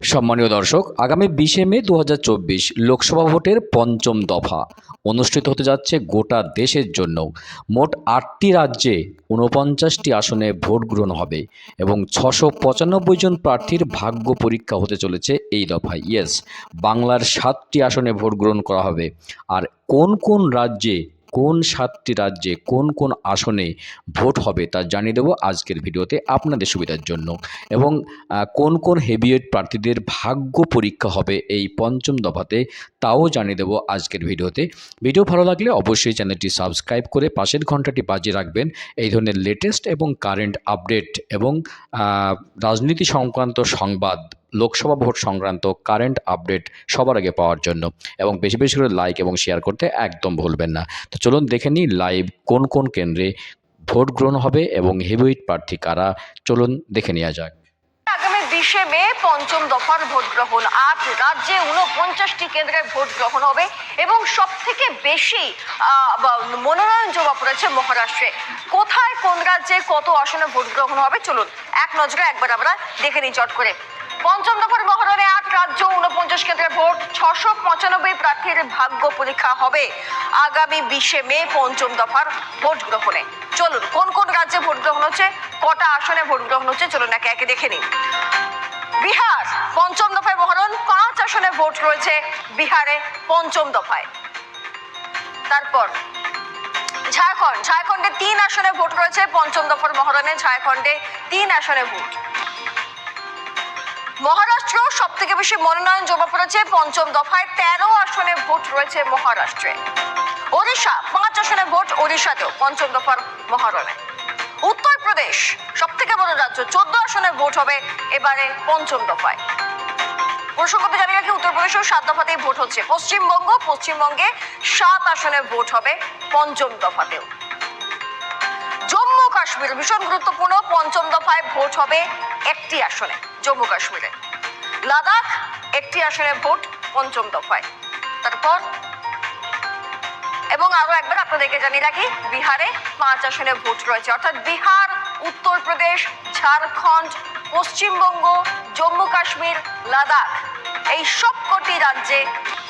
সম্মানীয় দর্শক, আগামী বিশে মে দু হাজার চব্বিশ লোকসভা ভোটের পঞ্চম দফা অনুষ্ঠিত হতে যাচ্ছে গোটা দেশের জন্য। মোট আটটি রাজ্যে ঊনপঞ্চাশটি আসনে ভোট গ্রহণ হবে এবং ছশো পঁচানব্বই জন প্রার্থীর ভাগ্য পরীক্ষা হতে চলেছে এই দফায়। ইয়েস, বাংলার সাতটি আসনে ভোট গ্রহণ করা হবে। আর কোন কোন রাজ্যে কোন সাতটি রাজ্যে কোন কোন আসনে ভোট হবে তা জানিয়ে দেবো আজকের ভিডিওতে আপনাদের সুবিধার জন্য। এবং কোন কোন হেভিওয়েট প্রার্থীদের ভাগ্য পরীক্ষা হবে এই পঞ্চম দফাতে তাও জানিয়ে দেবো আজকের ভিডিওতে। ভিডিও ভালো লাগলে অবশ্যই চ্যানেলটি সাবস্ক্রাইব করে পাশের ঘন্টাটি বাজিয়ে রাখবেন। এই ধরনের লেটেস্ট এবং কারেন্ট আপডেট এবং রাজনীতি সংক্রান্ত সংবাদ লোকসভা ভোট সংক্রান্ত কারেন্ট আপডেট সবার আগে পাওয়ার জন্য। এবং বেশি বেশি করে লাইক এবং শেয়ার করতে একদম ভুলবেন না। তো চলুন দেখে নিই লাইভ কোন কোন কেন্দ্রে ভোট গ্রহণ হবে এবং হেভিওয়েট প্রার্থী কারা? চলুন দেখে নেওয়া যাক। বিশে মে পঞ্চম দফার ভোট গ্রহণ। আট রাজ্যে উনপঞ্চাশটি কেন্দ্রে ভোট গ্রহণ হবে এবং সব থেকে বেশি মনোনয়ন জমা পড়েছে মহারাষ্ট্রে। কোথায়, কোন রাজ্যে কত আসনে ভোট গ্রহণ হবে? চলুন এক নজরে একবার আমরা দেখে নিই চট করে। পঞ্চম দফার মহারণে আট রাজ্য উনপঞ্চাশ কেন্দ্রে ভোট, ছশো পঁচানব্বই প্রার্থীর ভাগ্য পরীক্ষা হবে। আগামী বিশে মে পঞ্চম দফার ভোট গ্রহণে। চলুন, কোন কোন রাজ্যে ভোট গ্রহণ হচ্ছে? কটা আসনে ভোট গ্রহণ হচ্ছে? চলুন একে একে দেখে নিন। বিহার, পঞ্চম দফায় মহারণ, পাঁচ আসনে ভোট রয়েছে বিহারে পঞ্চম দফায়। তারপর, ঝাড়খণ্ড, ঝাড়খণ্ডে তিন আসনে ভোট রয়েছে পঞ্চম দফার মহারণে ঝাড়খণ্ডে তিন আসনে ভোট। মহারাষ্ট্র সব থেকে বেশি মনোনয়ন জমা পড়েছে পঞ্চম দফায় তেরো আসনে ভোট রয়েছে মহারাষ্ট্রে। ওড়িশা, পাঁচ আসনে ভোট ওড়িশাতেও পঞ্চম দফার মহারণে উত্তরপ্রদেশ সব থেকে বড় রাজ্য, চোদ্দ আসনে ভোট হবে এবারে পঞ্চম দফায়। প্রসঙ্গত জানি রাখি, উত্তরপ্রদেশেও সাত দফাতেই ভোট হচ্ছে। পশ্চিমবঙ্গ, পশ্চিমবঙ্গে সাত আসনে ভোট হবে পঞ্চম দফাতেও। জম্মু কাশ্মীর ভীষণ গুরুত্বপূর্ণ, পঞ্চম দফায় ভোট হবে একটি আসনে। জম্মু কাশ্মীরে। লাদাখ একটি আসনে ভোট পঞ্চম দফায়। তারপর এবং আরও একবার আপনাদেরকে জানিয়ে রাখি, বিহারে পাঁচ আসনে ভোট রয়েছে। অর্থাৎ বিহার, উত্তরপ্রদেশ, ঝাড়খণ্ড, পশ্চিমবঙ্গ, জম্মু কাশ্মীর, লাদাখ। এই সবকটি রাজ্যে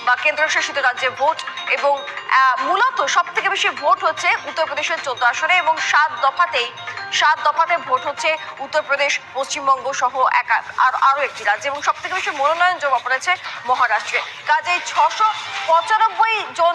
বা কেন্দ্রশাসিত রাজ্যে ভোট এবং মূলত সব থেকে বেশি ভোট হচ্ছে উত্তরপ্রদেশের চোদ্দ আসনে এবং সাত দফাতেই, সাত দফাতে ভোট হচ্ছে উত্তরপ্রদেশ, পশ্চিমবঙ্গ সহ এক আর, আরও একটি রাজ্য এবং সব থেকে বেশি মনোনয়ন জমা পড়েছে মহারাষ্ট্রে। কাজেই ছশো পঁচানব্বই জন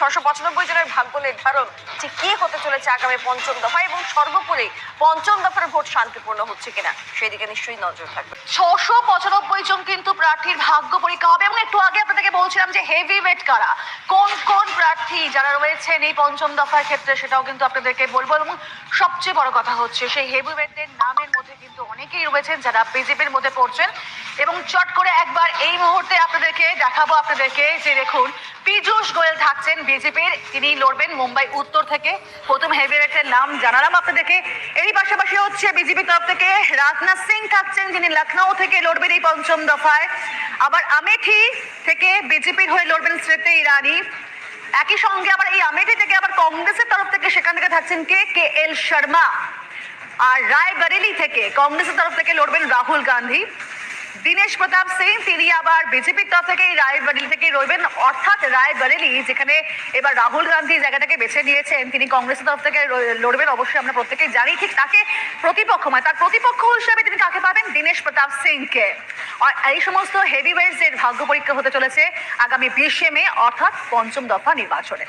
ছশো পঁচানব্বই জনের ভাগ্য নির্ধারণ যে কি হতে চলেছে আগামী পঞ্চম দফা এবং সর্বোপরি পঞ্চম দফার ভোট শান্তিপূর্ণ হচ্ছে কিনা সেই দিকে নিশ্চয়ই নজর থাকবে। ছশো পঁচানব্বই জন কিন্তু প্রার্থীর ভাগ্য পরীক্ষা হবে এবং একটু আগে আপনাদেরকে বলছিলাম যে হেভি ওয়েট কারা, কোন কোন প্রার্থী যারা রয়েছেন এই পঞ্চম দফার ক্ষেত্রে সেটাও কিন্তু আপনাদেরকে বলব এবং সবচেয়ে বড় কথা হচ্ছে সেই হেভি ওয়েটদের নামের মধ্যে কিন্তু অনেকেই রয়েছেন যারা বিজেপির মধ্যে পড়ছেন। এবং চট করে একবার এই মুহূর্তে আপনাদেরকে দেখাবো আপনাদেরকে যে দেখুন, পীযূষ গোয়েল থাকছেন বিজেপির তিনি লড়বেন মুম্বাই উত্তর থেকে। প্রথম হেভি ওয়েটের নাম জানালাম আপনাদেরকে। এরই পাশাপাশি হচ্ছে বিজেপির তরফ থেকে রাজনাথ সিং থাকছেন, যিনি লখনৌ থেকে লড়বেন এই পঞ্চম দফায়। আবার আমেঠি থেকে বিজেপির হয়ে লড়বেন স্মৃতি ইরানি। একই সঙ্গে আবার এই আমেঠি থেকে আবার কংগ্রেসের তরফ থেকে সেখান থেকে থাকছেন কে? কে এল শর্মা। আর রায়বরেলি থেকে কংগ্রেসের তরফ থেকে লড়বেন রাহুল গান্ধী। দীনেশ প্রতাপ সিং, তিনি আবার বিজেপির তরফ থেকে এই রায়বরেলি থেকে রইবেন। অর্থাৎ রায়বরেলি যেখানে এবার রাহুল গান্ধী জায়গাটাকে বেছে নিয়েছেন, তিনি কংগ্রেসের তরফ থেকে লড়বেন অবশ্যই আমরা প্রত্যেকেই জানি। ঠিক তাকে প্রতিপক্ষ মানে তার প্রতিপক্ষ হিসাবে তিনি কাকে পাবেন? দীনেশ প্রতাপ সিংকে। এই সমস্ত হেভি এর ভাগ্য পরীক্ষা হতে চলেছে আগামী বিশে মে, অর্থাৎ পঞ্চম দফা নির্বাচনে।